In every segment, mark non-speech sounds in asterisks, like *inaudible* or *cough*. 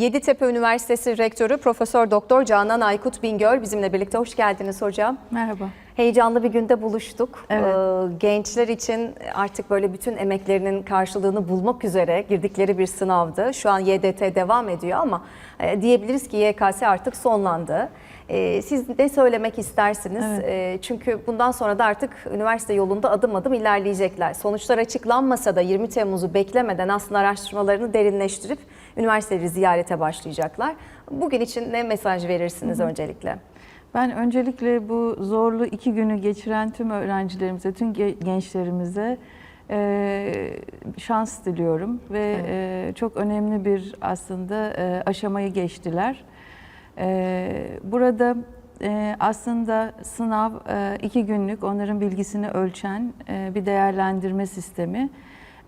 Yeditepe Üniversitesi Rektörü Profesör Doktor Canan Aykut Bingöl bizimle birlikte. Hoş geldiniz hocam. Merhaba. Heyecanlı bir günde buluştuk. Evet. Ee, Gençler için artık böyle bütün emeklerinin karşılığını bulmak üzere girdikleri bir sınavdı. Şu an YDT devam ediyor ama e, diyebiliriz ki YKS artık sonlandı. E, Siz ne söylemek istersiniz? Evet. E, Çünkü bundan sonra da artık üniversite yolunda adım adım ilerleyecekler. Sonuçlar açıklanmasa da 20 Temmuz'u beklemeden aslında araştırmalarını derinleştirip üniversiteleri ziyarete başlayacaklar. Bugün için ne mesaj verirsiniz öncelikle? Ben öncelikle bu zorlu iki günü geçiren tüm öğrencilerimize, tüm ge- gençlerimize e, şans diliyorum ve e, çok önemli bir aslında e, aşamayı geçtiler. E, burada e, aslında sınav e, iki günlük onların bilgisini ölçen e, bir değerlendirme sistemi.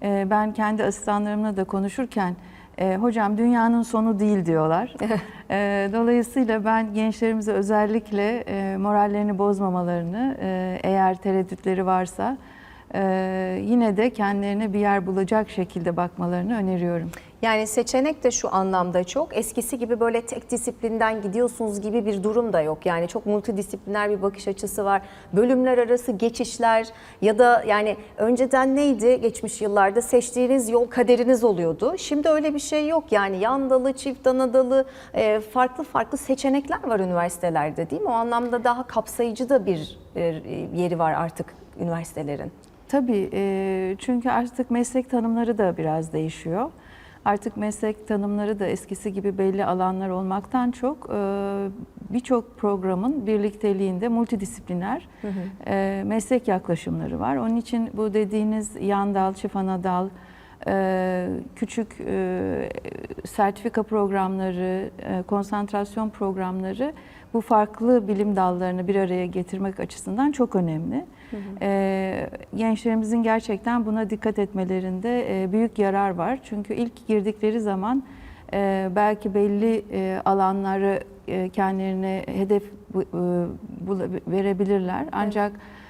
Ben kendi asistanlarımla da konuşurken hocam dünyanın sonu değil diyorlar. *laughs* Dolayısıyla ben gençlerimize özellikle morallerini bozmamalarını eğer tereddütleri varsa yine de kendilerine bir yer bulacak şekilde bakmalarını öneriyorum. Yani seçenek de şu anlamda çok. Eskisi gibi böyle tek disiplinden gidiyorsunuz gibi bir durum da yok. Yani çok multidisipliner bir bakış açısı var. Bölümler arası geçişler ya da yani önceden neydi geçmiş yıllarda seçtiğiniz yol kaderiniz oluyordu. Şimdi öyle bir şey yok. Yani yan dalı, çift ana dalı e, farklı farklı seçenekler var üniversitelerde değil mi? O anlamda daha kapsayıcı da bir e, yeri var artık üniversitelerin. Tabii e, çünkü artık meslek tanımları da biraz değişiyor. Artık meslek tanımları da eskisi gibi belli alanlar olmaktan çok e, birçok programın birlikteliğinde multidisipliner e, meslek yaklaşımları var. Onun için bu dediğiniz yan dal, çift ana dal, küçük e, sertifika programları, e, konsantrasyon programları bu farklı bilim dallarını bir araya getirmek açısından çok önemli. E, gençlerimizin gerçekten buna dikkat etmelerinde e, büyük yarar var. Çünkü ilk girdikleri zaman e, belki belli e, alanları e, kendilerine hedef e, verebilirler. Ancak e,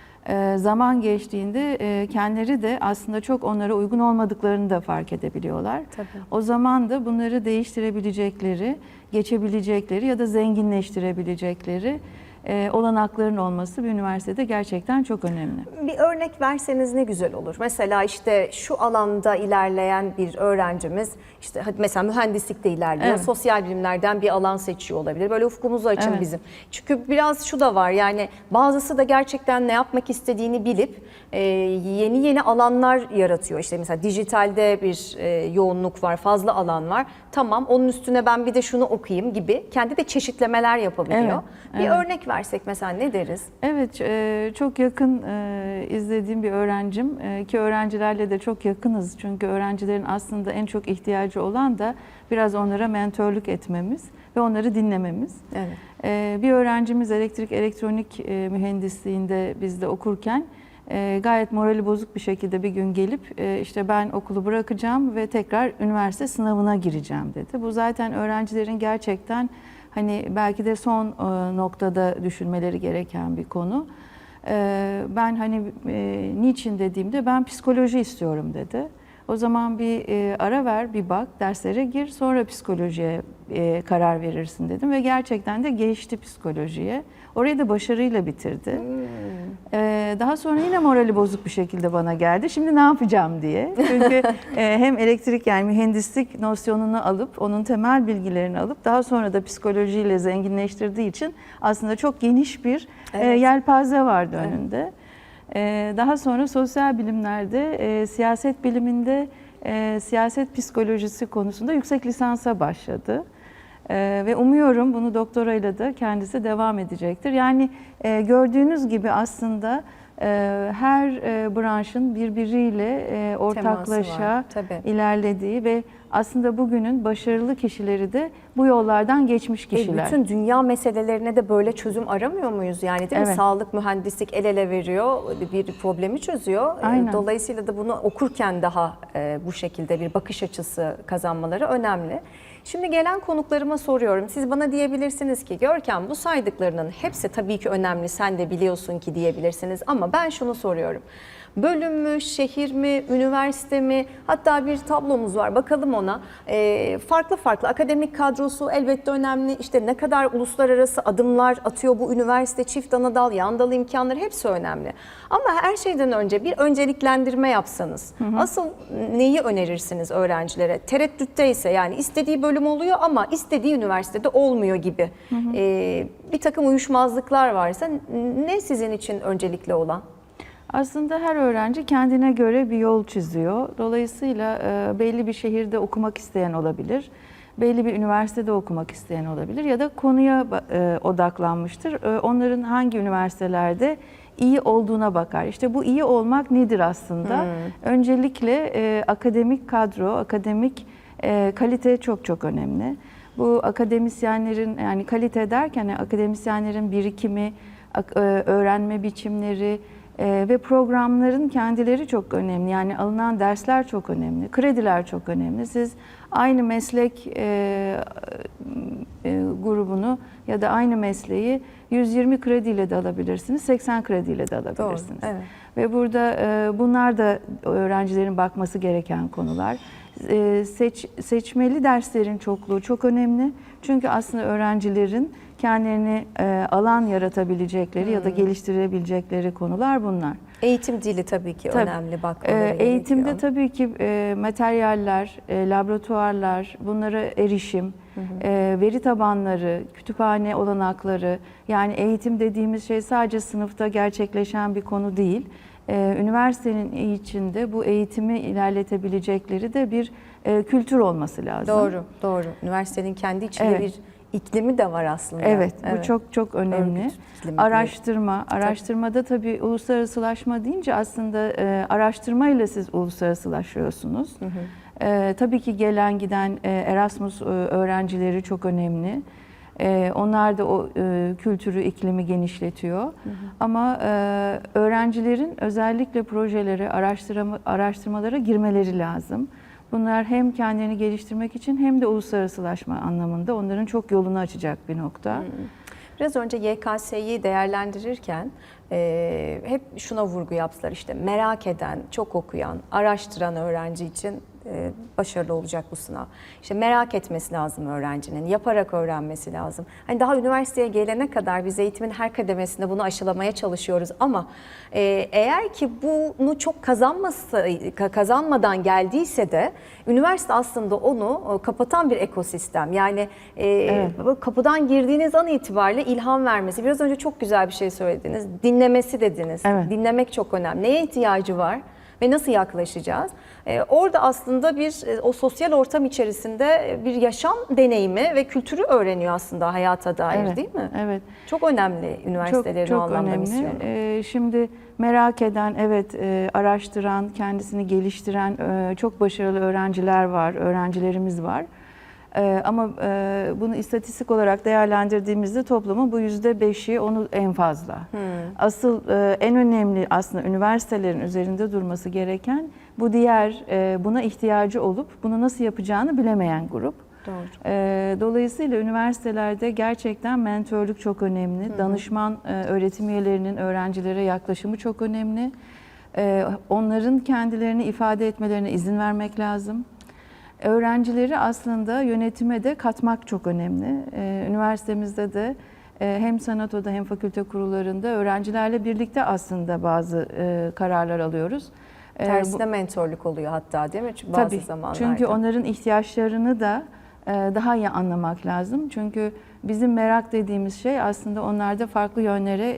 zaman geçtiğinde e, kendileri de aslında çok onlara uygun olmadıklarını da fark edebiliyorlar. Tabii. O zaman da bunları değiştirebilecekleri, geçebilecekleri ya da zenginleştirebilecekleri e, olanakların olması bir üniversitede gerçekten çok önemli. Bir örnek verseniz ne güzel olur. Mesela işte şu alanda ilerleyen bir öğrencimiz işte hadi mesela mühendislikte ilerliyor. Evet. Sosyal bilimlerden bir alan seçiyor olabilir. Böyle ufkumuzu açın Evet. bizim. Çünkü biraz şu da var yani bazısı da gerçekten ne yapmak istediğini bilip e, yeni yeni alanlar yaratıyor. İşte mesela dijitalde bir e, yoğunluk var, fazla alan var. Tamam onun üstüne ben bir de şunu okuyayım gibi kendi de çeşitlemeler yapabiliyor. Evet, Bir evet. örnek versek mesela ne deriz? Evet, e, çok yakın e, izlediğim bir öğrencim e, ki öğrencilerle de çok yakınız. Çünkü öğrencilerin aslında en çok ihtiyacı olan da biraz onlara mentörlük etmemiz ve onları dinlememiz. Evet. E, Bir öğrencimiz elektrik elektronik e, mühendisliğinde bizde okurken e, gayet morali bozuk bir şekilde bir gün gelip e, işte ben okulu bırakacağım ve tekrar üniversite sınavına gireceğim dedi. Bu zaten öğrencilerin gerçekten hani belki de son e, noktada düşünmeleri gereken bir konu. E, Ben hani e, niçin dediğimde ben psikoloji istiyorum dedi. O zaman bir e, ara ver, bir bak, derslere gir, sonra psikolojiye e, karar verirsin dedim ve gerçekten de geçti psikolojiye. Orayı da başarıyla bitirdi. E, daha sonra yine morali bozuk bir şekilde bana geldi. Şimdi ne yapacağım diye. Çünkü *laughs* e, hem elektrik yani mühendislik nosyonunu alıp, onun temel bilgilerini alıp daha sonra da psikolojiyle zenginleştirdiği için aslında çok geniş bir e, Evet. yelpaze vardı önünde. Ee, Daha sonra sosyal bilimlerde, e, siyaset biliminde, e, siyaset psikolojisi konusunda yüksek lisansa başladı. Ee, Ve umuyorum bunu doktorayla da kendisi devam edecektir. Yani e, gördüğünüz gibi aslında e, her e, branşın birbiriyle e, ortaklaşa var, ilerlediği ve aslında bugünün başarılı kişileri de bu yollardan geçmiş E, kişiler. bütün dünya meselelerine de böyle çözüm aramıyor muyuz yani değil mi? Evet. Sağlık, mühendislik el ele veriyor, bir problemi çözüyor. E, Aynen. Dolayısıyla da bunu okurken daha e, bu şekilde bir bakış açısı kazanmaları önemli. Şimdi gelen konuklarıma soruyorum. Siz bana diyebilirsiniz ki Görkem bu saydıklarının hepsi tabii ki önemli sen de biliyorsun ki diyebilirsiniz ama ben şunu soruyorum. Bölüm mü, şehir mi, üniversite mi? Hatta bir tablomuz var bakalım ona. Ee, farklı farklı akademik kadrosu elbette önemli. İşte ne kadar uluslararası adımlar atıyor bu üniversite, çift ana dal, yan dal imkanları hepsi önemli. Ama her şeyden önce bir önceliklendirme yapsanız asıl neyi önerirsiniz öğrencilere? Tereddütteyse yani istediği bölüm oluyor ama istediği üniversitede olmuyor gibi. Ee, bir takım uyuşmazlıklar varsa ne sizin için öncelikli olan? Aslında her öğrenci kendine göre bir yol çiziyor. Dolayısıyla e, belli bir şehirde okumak isteyen olabilir. Belli bir üniversitede okumak isteyen olabilir ya da konuya e, odaklanmıştır. E, Onların hangi üniversitelerde iyi olduğuna bakar. İşte bu iyi olmak nedir aslında? Öncelikle e, akademik kadro, akademik kalite çok çok önemli. Bu akademisyenlerin yani kalite derken akademisyenlerin birikimi, öğrenme biçimleri e, ve programların kendileri çok önemli. Yani alınan dersler çok önemli, krediler çok önemli. Siz aynı meslek e, e, grubunu ya da aynı mesleği 120 krediyle de alabilirsiniz, 80 krediyle de alabilirsiniz. evet. Ve burada e, bunlar da öğrencilerin bakması gereken konular. E, seç, seçmeli derslerin çokluğu çok önemli. Çünkü aslında öğrencilerin kendilerini e, alan yaratabilecekleri ya da Hmm. geliştirebilecekleri konular bunlar. Eğitim dili tabii ki Tabii. önemli bakmaları Ee, gerekiyor. Eğitimde tabii ki e, materyaller, e, laboratuvarlar, bunlara erişim, e, veri tabanları, kütüphane olanakları, yani eğitim dediğimiz şey sadece sınıfta gerçekleşen bir konu değil. E, Üniversitenin içinde bu eğitimi ilerletebilecekleri de bir e, kültür olması lazım. Doğru, doğru. Üniversitenin kendi içinde Evet. bir iklimi de var aslında. Evet, bu çok çok önemli. Örgüt Araştırma, araştırmada tabii uluslararasılaşma deyince aslında e, araştırmayla siz uluslararasılaşıyorsunuz. E, tabii ki gelen giden e, Erasmus e, öğrencileri çok önemli. E, onlar da o e, kültürü, iklimi genişletiyor. Ama e, öğrencilerin özellikle projelere, araştırma, araştırmalara girmeleri lazım. Bunlar hem kendini geliştirmek için hem de uluslararasılaşma anlamında onların çok yolunu açacak bir nokta. Biraz önce YKS'yi değerlendirirken e, hep şuna vurgu yaptılar işte merak eden, çok okuyan, araştıran öğrenci için e, başarılı olacak bu sınav. İşte merak etmesi lazım öğrencinin, yaparak öğrenmesi lazım. Hani daha üniversiteye gelene kadar biz eğitimin her kademesinde bunu aşılamaya çalışıyoruz ama e, eğer ki bunu çok kazanması ka- kazanmadan geldiyse de üniversite aslında onu e, kapatan bir ekosistem. Yani e, Evet. Kapıdan girdiğiniz an itibariyle ilham vermesi. Biraz önce çok güzel bir şey söylediniz. Dinlemesi dediniz. Evet. Dinlemek çok önemli. Neye ihtiyacı var ve nasıl yaklaşacağız? Ee, orada aslında bir e, o sosyal ortam içerisinde bir yaşam deneyimi ve kültürü öğreniyor aslında hayata dair Evet, değil mi? Evet. Çok önemli üniversitelerin çok, çok anlamda önemli. misyonu. Ee, şimdi merak eden, evet e, araştıran, kendisini geliştiren e, çok başarılı öğrenciler var, öğrencilerimiz var. E, ama e, bunu istatistik olarak değerlendirdiğimizde toplumun bu yüzde beşi onu en fazla. Hmm. Asıl e, en önemli aslında üniversitelerin üzerinde durması gereken bu diğer e, buna ihtiyacı olup bunu nasıl yapacağını bilemeyen grup. Doğru. Ee, Dolayısıyla üniversitelerde gerçekten mentörlük çok önemli. Danışman e, öğretim üyelerinin öğrencilere yaklaşımı çok önemli. Ee, Onların kendilerini ifade etmelerine izin vermek lazım. Öğrencileri aslında yönetime de katmak çok önemli. Ee, Üniversitemizde de e, hem sanatoda hem fakülte kurullarında öğrencilerle birlikte aslında bazı e, kararlar alıyoruz. Ee, Tersine mentorluk oluyor hatta değil mi? Çünkü bazı Tabii. zamanlarda. Çünkü onların ihtiyaçlarını da e, daha iyi anlamak lazım. Çünkü bizim merak dediğimiz şey aslında onlarda farklı yönlere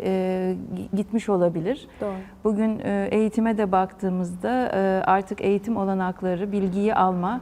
gitmiş olabilir. Doğru. Bugün eğitime de baktığımızda artık eğitim olanakları, bilgiyi alma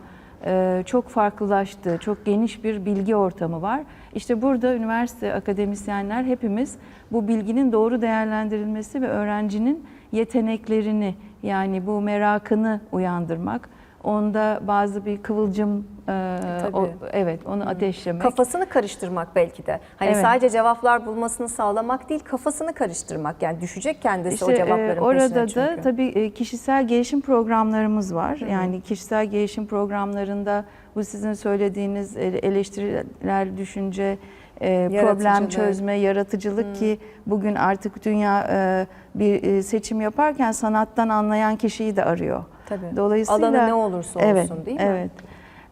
çok farklılaştı. Çok geniş bir bilgi ortamı var. İşte burada üniversite akademisyenler hepimiz bu bilginin doğru değerlendirilmesi ve öğrencinin yeteneklerini yani bu merakını uyandırmak, onda bazı bir kıvılcım e, Tabii. o- evet onu ateşlemek. Kafasını karıştırmak belki de. Hani Evet. sadece cevaplar bulmasını sağlamak değil, kafasını karıştırmak. Yani düşecek kendisi o e, cevapların orada peşine da çünkü. tabii e, kişisel gelişim programlarımız var. Yani kişisel gelişim programlarında bu sizin söylediğiniz e, eleştiriler, düşünce, e, problem Yaratıcılık. çözme, yaratıcılık ki bugün artık dünya e, bir e, seçim yaparken sanattan anlayan kişiyi de arıyor. Tabii. Dolayısıyla Alanı ne olursa olsun evet, değil mi? Evet.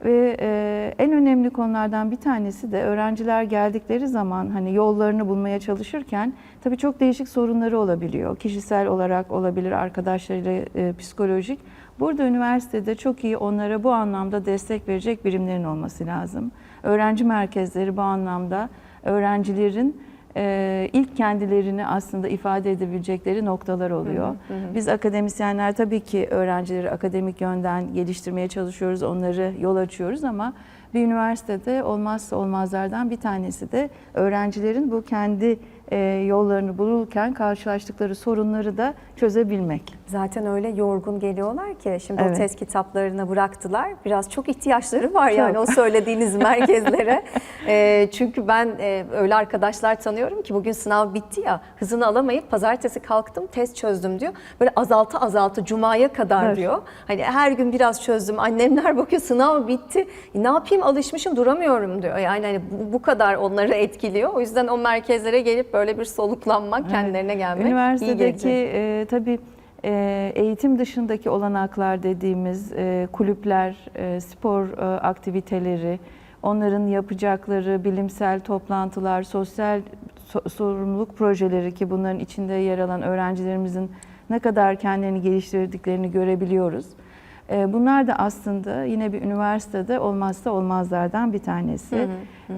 Ve e, en önemli konulardan bir tanesi de öğrenciler geldikleri zaman hani yollarını bulmaya çalışırken tabii çok değişik sorunları olabiliyor. Kişisel olarak olabilir, arkadaşlarıyla e, psikolojik. Burada üniversitede çok iyi onlara bu anlamda destek verecek birimlerin olması lazım. Öğrenci merkezleri bu anlamda öğrencilerin e, ilk kendilerini aslında ifade edebilecekleri noktalar oluyor. Biz akademisyenler tabii ki öğrencileri akademik yönden geliştirmeye çalışıyoruz, onları yol açıyoruz ama bir üniversitede olmazsa olmazlardan bir tanesi de öğrencilerin bu kendi e, yollarını bulurken karşılaştıkları sorunları da çözebilmek. Zaten öyle yorgun geliyorlar ki şimdi o Evet. test kitaplarını bıraktılar. Biraz çok ihtiyaçları var yani Çok. o söylediğiniz *laughs* merkezlere. E, çünkü ben e, öyle arkadaşlar tanıyorum ki bugün sınav bitti ya hızını alamayıp pazartesi kalktım test çözdüm diyor. Böyle azaltı azaltı cumaya kadar Evet. diyor. Hani her gün biraz çözdüm. Annemler bakıyor sınav bitti. E, ne yapayım alışmışım duramıyorum diyor. Yani hani bu, bu kadar onları etkiliyor. O yüzden o merkezlere gelip böyle bir soluklanmak, kendilerine gelmek Üniversitedeki e, tabii e, eğitim dışındaki olanaklar dediğimiz e, kulüpler, e, spor e, aktiviteleri, onların yapacakları bilimsel toplantılar, sosyal so- sorumluluk projeleri ki bunların içinde yer alan öğrencilerimizin ne kadar kendilerini geliştirdiklerini görebiliyoruz. E, Bunlar da aslında yine bir üniversitede olmazsa olmazlardan bir tanesi.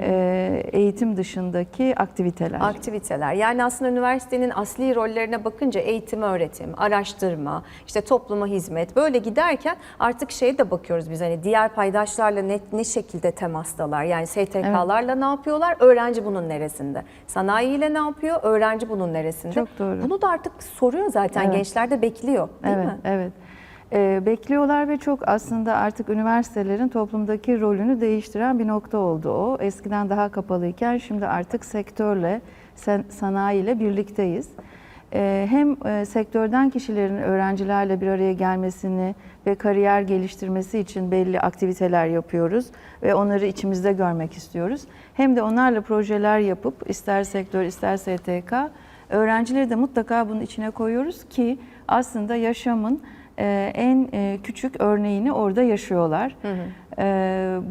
E, Eğitim dışındaki aktiviteler. Aktiviteler. Yani aslında üniversitenin asli rollerine bakınca eğitim, öğretim, araştırma, işte topluma hizmet böyle giderken artık şeye de bakıyoruz biz hani diğer paydaşlarla ne, ne şekilde temastalar? Yani STK'larla ne yapıyorlar? Öğrenci bunun neresinde? Sanayiyle ne yapıyor? Öğrenci bunun neresinde? Çok doğru. Bunu da artık soruyor zaten Evet. gençler de bekliyor değil evet, mi? Evet. Ee, bekliyorlar ve çok aslında artık üniversitelerin toplumdaki rolünü değiştiren bir nokta oldu o. Eskiden daha kapalıyken şimdi artık sektörle, sen- sanayiyle birlikteyiz. Ee, hem e, sektörden kişilerin öğrencilerle bir araya gelmesini ve kariyer geliştirmesi için belli aktiviteler yapıyoruz ve onları içimizde görmek istiyoruz. Hem de onlarla projeler yapıp ister sektör ister STK öğrencileri de mutlaka bunun içine koyuyoruz ki aslında yaşamın e, en e, küçük örneğini orada yaşıyorlar. E,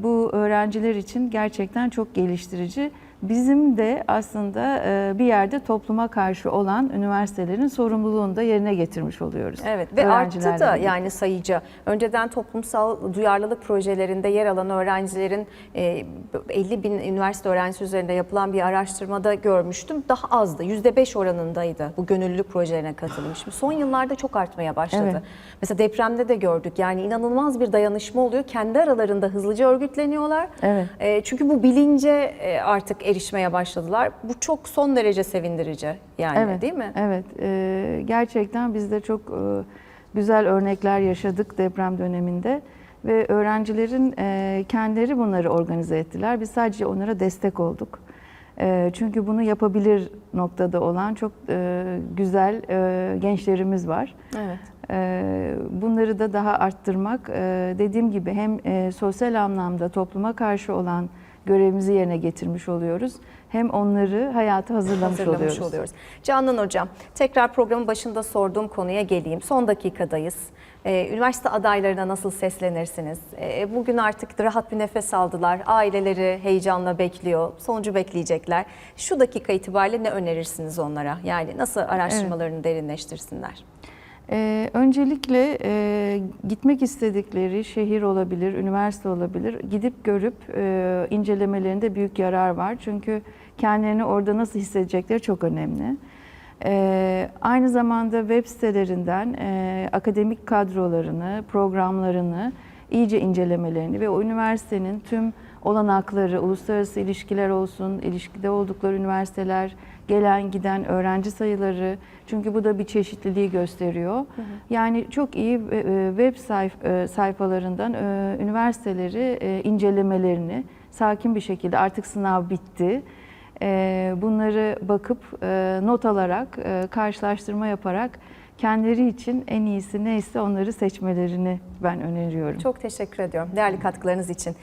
Bu öğrenciler için gerçekten çok geliştirici. Bizim de aslında e, bir yerde topluma karşı olan üniversitelerin sorumluluğunu da yerine getirmiş oluyoruz. Evet ve arttı da yani sayıca. Önceden toplumsal duyarlılık projelerinde yer alan öğrencilerin e, 50 bin üniversite öğrencisi üzerinde yapılan bir araştırmada görmüştüm. Daha azdı. %5 oranındaydı bu gönüllülük projelerine katılım. Şimdi son yıllarda çok artmaya başladı. Evet. Mesela depremde de gördük. Yani inanılmaz bir dayanışma oluyor. Kendi aralarında hızlıca örgütleniyorlar. Evet. E, çünkü bu bilince e, artık erişmeye başladılar. Bu çok son derece sevindirici yani evet, değil mi? Evet. e, gerçekten biz de çok e, güzel örnekler yaşadık deprem döneminde ve öğrencilerin e, kendileri bunları organize ettiler. Biz sadece onlara destek olduk. E, çünkü bunu yapabilir noktada olan çok e, güzel e, gençlerimiz var. Evet. E, Bunları da daha arttırmak, e, dediğim gibi hem e, sosyal anlamda topluma karşı olan görevimizi yerine getirmiş oluyoruz. Hem onları hayata hazırlamış, hazırlamış oluyoruz. oluyoruz. Canan Hocam, tekrar programın başında sorduğum konuya geleyim. Son dakikadayız. Ee, üniversite adaylarına nasıl seslenirsiniz? Ee, bugün artık rahat bir nefes aldılar. Aileleri heyecanla bekliyor. Sonucu bekleyecekler. Şu dakika itibariyle ne önerirsiniz onlara? Yani nasıl araştırmalarını derinleştirsinler? Ee, öncelikle e, gitmek istedikleri şehir olabilir, üniversite olabilir. Gidip görüp e, incelemelerinde büyük yarar var. Çünkü kendilerini orada nasıl hissedecekleri çok önemli. E, aynı zamanda web sitelerinden e, akademik kadrolarını, programlarını iyice incelemelerini ve o üniversitenin tüm olanakları, uluslararası ilişkiler olsun, ilişkide oldukları üniversiteler, gelen giden öğrenci sayıları çünkü bu da bir çeşitliliği gösteriyor. Yani çok iyi e, web sayf- e, sayfalarından e, üniversiteleri e, incelemelerini sakin bir şekilde artık sınav bitti. E, Bunları bakıp e, not alarak, e, karşılaştırma yaparak kendileri için en iyisi neyse onları seçmelerini ben öneriyorum. Çok teşekkür ediyorum değerli katkılarınız için.